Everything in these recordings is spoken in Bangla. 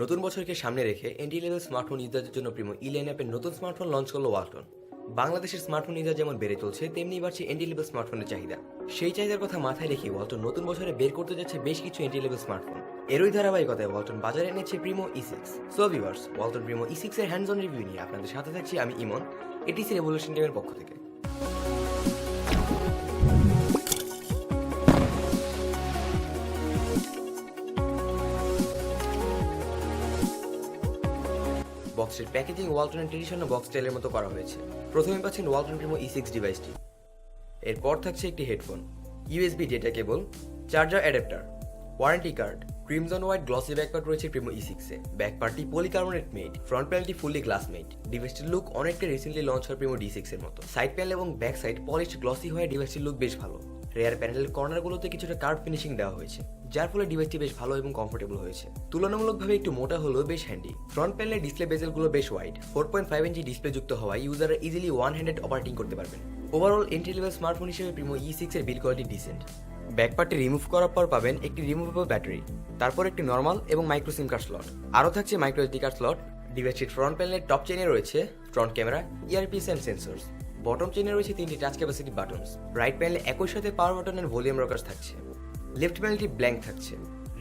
নতুন বছরকে সামনে রেখে এন্ট্রি লেভেল স্মার্টফোন ইউজারদের জন্য প্রিমো ইলেন অ্যাপের নতুন স্মার্টফোন লঞ্চ করল ওয়ালটন বাংলাদেশের স্মার্টফোন ইউজার যেমন বেড়ে চলছে, তেমনি বাড়ছে এন্ট্রি লেভেল স্মার্টফোনের চাহিদা। সেই চাহিদার কথা মাথায় রেখে ওয়ালটন নতুন বছরে বের করতে যাচ্ছে বেশ কিছু এন্ট্রি লেভেল স্মার্টফোন এরই ধারাবাহিকতায় ওয়ালটন বাজারে এনেছে Primo E six so viewers Walton Primo E six এর হ্যান্ডস রিভিউ নিয়ে আপনাদের সাথে থাকছি আমি ইমন এটিসি রেভলিউশন টিমের পক্ষ থেকে। বক্সের প্যাকেজিং ওয়ালটনের ট্রেডিশনাল বক্স স্টাইলের মতো করা হয়েছে। প্রথমে পাচ্ছেন ওয়ালটন প্রিমো ই সিক্স ডিভাইসটি এরপর থাকছে একটি headphone USB data cable charger adapter warranty card crimson white glossy back part রয়েছে প্রিমো ই সিক্সে ব্যাকপার্টটি পলিকার্বনেট মেড ফ্রন্ট প্যানেলটি ফুললি গ্লাস মেড ডিভাইসটির লুক অনেকটা রিসেন্টলি লঞ্চ হয় প্রিমো ডি সিক্সের মতো। সাইড প্যানেল এবং ব্যাক সাইড পলিশ গ্লসি হয়ে ডিভাইসটির লুক বেশ ভালো। রেয়ার প্যানেলের কর্নারগুলোতে কিছুটা কার্ভ ফিনিশিং দেওয়া হয়েছে, যার ফলে ডিভাইসটি বেশ ভালো এবং কমফোর্টেবল হয়েছে। তুলনামূলকভাবে একটু মোটা হলেও বেশ হ্যান্ডি ফ্রন্ট প্যানেলের ডিসপ্লে বেজেলগুলো বেশ ওয়াইড ফোর পয়েন্ট ফাইভ ইঞ্চি ডিসপ্লে যুক্ত হওয়ায় ইউজাররা ইজিলি ওয়ান হ্যান্ডেড অপারেটিং করতে পারবেন। ওভারঅল এন্ট্রি লেভেল স্মার্টফোন হিসেবে প্রিমো ই সিক্স এর বিল কোয়ালিটি ডিসেন্ট ব্যাকপার্টটি রিমুভ করার পর পাবেন একটি রিমুভেবল ব্যাটারি তারপর একটি নর্মাল এবং মাইক্রো সিম কার্ড স্লট আরও থাকছে মাইক্রো এসডি কার্ড স্লট ডিভাইসটির ফ্রন্ট প্যানেলের টপ চেনে রয়েছে front camera earpiece and sensors bottom চেনে রয়েছে তিনটি টাচ ক্যাপাসিটি বাটনস রাইট প্যানেলে একই সাথে পাওয়ার বাটনের ভলিউম রকার্স থাকছে। লেফট প্যানেলটি ব্ল্যাঙ্ক থাকছে।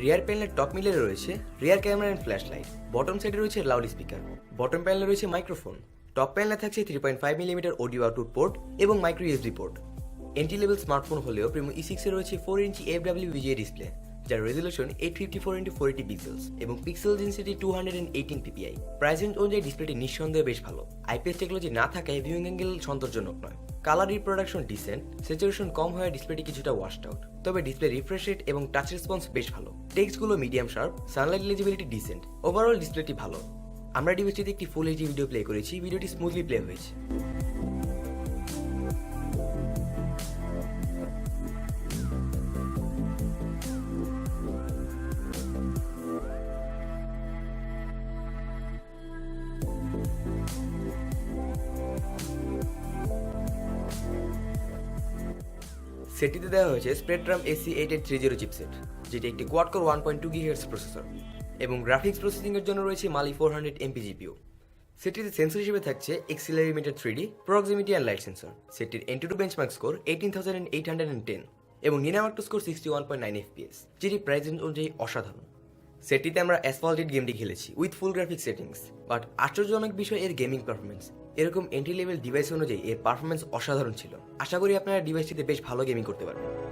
রিয়ার প্যানেলের টপ মিলে রয়েছে rear camera and flash light bottom সাইডে রয়েছে লাউড স্পিকার বটম প্যানেলে রয়েছে মাইক্রোফোন টপ প্যানেলে থাকছে three point five millimetre audio output port এবং micro USB port entry level smartphone হলেও প্রিমো ই সিক্সে রয়েছে ফোর ইঞ্চি এফ ডাব্লিউ ডিসপ্লে যার resolution eight fifty four into four eighty pixels এবং pixel density two hundred and eighteen PPI price range অনুযায়ী ডিসপ্লেটি নিঃসন্দেহে বেশ ভালো। আইপিএস টেকনোলজি না থাকায় ভিউইং অ্যাঙ্গেল সন্তোষজনক নয়। কালার রিপ্রোডাকশন ডিসেন্ট স্যাচুরেশন কম হয়ে ডিসপ্লেটি কিছুটা ওয়াশড আউট তবে ডিসপ্লে রিফ্রেশ রেট এবং টাচ রেসপন্স বেশ ভালো। টেক্সটগুলো medium sharp sunlight legibility decent overall ডিসপ্লেটি ভালো। আমরা ডিভাইসটিতে একটি ফুল এইচডি ভিডিও প্লে করেছি। ভিডিওটি স্মুথলি প্লে হয়েছে। সেটিতে দেওয়া হয়েছে Spectrum AC eight eight three zero chipset যেটি একটি quad core one point two gigahertz processor এবং গ্রাফিক্স প্রসেসিংয়ের জন্য রয়েছে Mali four hundred MP GPU সেটিতে সেন্সর হিসেবে থাকছে accelerometer three D proximity and light sensor সেটির AnTuTu benchmark score eighteen thousand eight hundred and ten এবং নিনামাক্টো score sixty one point nine FPS যেটি প্রাইস রেঞ্জ অনুযায়ী অসাধারণ। সেটিতে আমরা অ্যাসফল্টেড গেমটি খেলেছি with full graphic settings but আশ্চর্যজনক বিষয় এর গেমিং পারফরমেন্স এরকম এন্ট্রি লেভেল ডিভাইস অনুযায়ী এর পারফরমেন্স অসাধারণ ছিল। আশা করি আপনারা ডিভাইসটিতে বেশ ভালো গেমিং করতে পারবেন।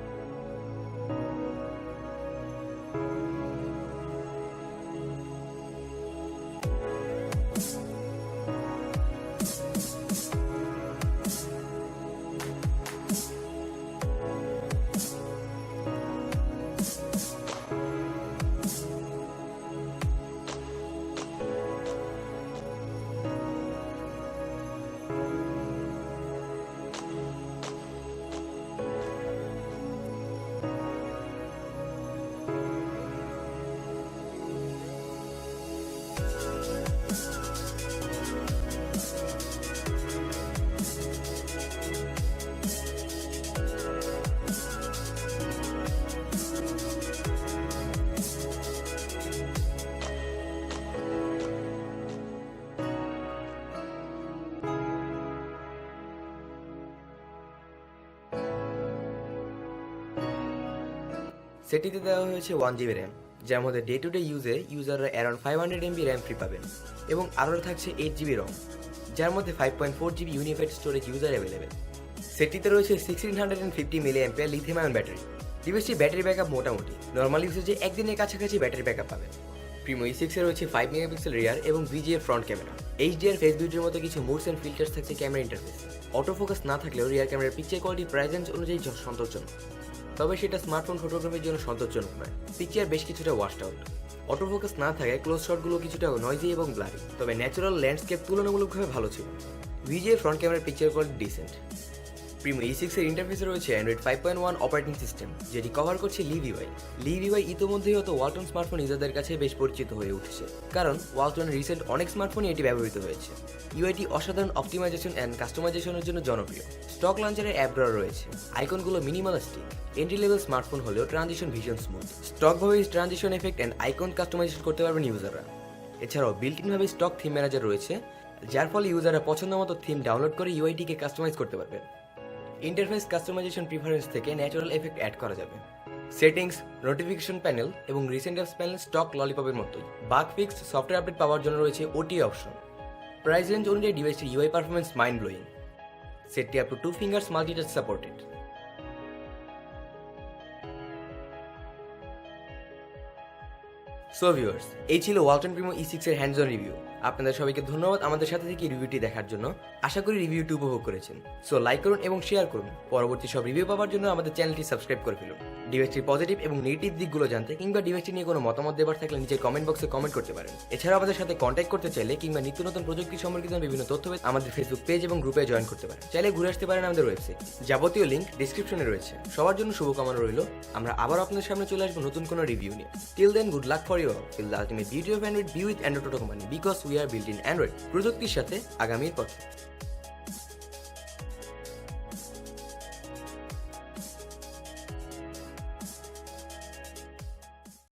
সেটিতে দেওয়া হয়েছে ওয়ান জিবি র্যাম যার মধ্যে ডে টু ডে ইউজে ইউজাররা around five hundred MB RAM free পাবেন, এবং আরও থাকছে এইট জিবি রম যার মধ্যে five point four GB unified storage user available সেটিতে রয়েছে sixteen hundred and fifty milli ampere lithium ion battery ডিভাইসটির battery backup মোটামুটি নর্মাল ইউসেজে একদিনের কাছাকাছি ব্যাটারি ব্যাকআপ পাবেন। প্রিমো ই সিক্সে রয়েছে ফাইভ মেগাপিক্সেল রিয়ার এবং ভিজিএর ফ্রন্ট ক্যামেরা এইচডিআর ফেস বিউটির মতো কিছু মুডস অ্যান্ড ফিল্টার্স থাকছে ক্যামেরা ইন্টারফেস অটো ফোকাস না থাকলেও রিয়ার ক্যামেরার পিকচার কোয়ালিটি প্রাইজেন্স অনুযায়ী সন্তোষজনক তবে সেটা স্মার্টফোন ফটোগ্রাফির জন্য সন্তোষজনক নয়। পিকচার বেশ কিছুটা ওয়াশড আউট অটো ফোকাস না থাকায় ক্লোজ শটগুলো কিছুটা নয়জি এবং ব্লারি তবে ন্যাচারাল ল্যান্ডস্কেপ তুলনামূলকভাবে ভালো ছিল। ভিজিএ ফ্রন্ট ক্যামেরার picture quality decent Primo E six এর ইন্টারফেসে রয়েছে Android five point one operating system যেটি কভার করছে লিভিওয়াই লিভিওয়াই ইতোমধ্যেই হয়তো ওয়ালটন স্মার্টফোন ইউজারদের কাছে বেশ পরিচিত হয়ে উঠেছে, কারণ ওয়ালটনের রিসেন্ট অনেক স্মার্টফোনে এটি ব্যবহৃত হয়েছে। ইউআইটি অসাধারণ অপটিমাইজেশন অ্যান্ড কাস্টমাইজেশনের জন্য জনপ্রিয়। স্টক লঞ্চারের অ্যাপ ড্র রয়েছে। আইকনগুলো মিনিমালিস্টিক এন্ট্রি লেভেল স্মার্টফোন হলেও ট্রানজিশন ভীষণ smooth স্টকভাবে transition effect and icon customisation করতে পারবেন ইউজাররা এছাড়াও বিল্ট ইনভাবে স্টক থিম ম্যানেজার রয়েছে, যার ফলে ইউজাররা পছন্দ মতো থিম ডাউনলোড করে ইউআইটিকে কাস্টমাইজ করতে পারবেন। ইন্টারফেস কাস্টমাইজেশন প্রিফারেন্স থেকে ন্যাচারাল এফেক্ট অ্যাড করা যাবে। সেটিংস নোটিফিকেশন প্যানেল এবং রিসেন্ট অ্যাপস প্যানেল স্টক ললিপপের মতোই। বাগ ফিক্স সফটওয়্যার আপডেট পাওয়ার জন্য রয়েছে ওটি অপশন প্রাইস রেঞ্জ অনুযায়ী ডিভাইসটির ইউআই পারফরমেন্স মাইন্ড ব্লোয়িং সেটটি up to two fingers multitouch supported so viewers এই ছিল ওয়ালটন প্রিমো ই সিক্স এর হ্যান্ডস অন রিভিউ আপনাদের সবাইকে ধন্যবাদ আমাদের সাথে থেকে রিভিউটি দেখার জন্য। আশা করি রিভিউটি উপভোগ করেছেন। সো লাইক করুন এবং শেয়ার করুন। পরবর্তী সব রিভিউ পাওয়ার জন্য আমাদের চ্যানেলটি সাবস্ক্রাইব করে ফেলুন। ডিভাইসটির পজিটিভ এবং নেগেটিভ দিকগুলো জানতে কিংবা ডিভাইসটি নিয়ে কোনো মতামত দেবার থাকলে নিচের কমেন্ট বক্সে কমেন্ট করতে পারেন। এছাড়াও আমাদের সাথে কন্ট্যাক্ট করতে চাইলে কিংবা নিত্য নতুন প্রযুক্তি সম্পর্কিত বিভিন্ন তথ্য আমাদের ফেসবুক পেজ এবং গ্রুপে জয়েন করতে পারেন। চাইলে ঘুরে আসতে পারেন আমাদের ওয়েবসাইট যাবতীয় লিঙ্ক ডিসক্রিপশনে রয়েছে। সবার জন্য শুভকামনা রইল। আমরা আবার আপনাদের সামনে চলে আসব নতুন কোনো রিভিউ নিয়ে। Till then good luck for you till the ultimate beauty of Android be with Android toto company because we are built in Android. প্রযুক্তির সাথে আগামীর পথে।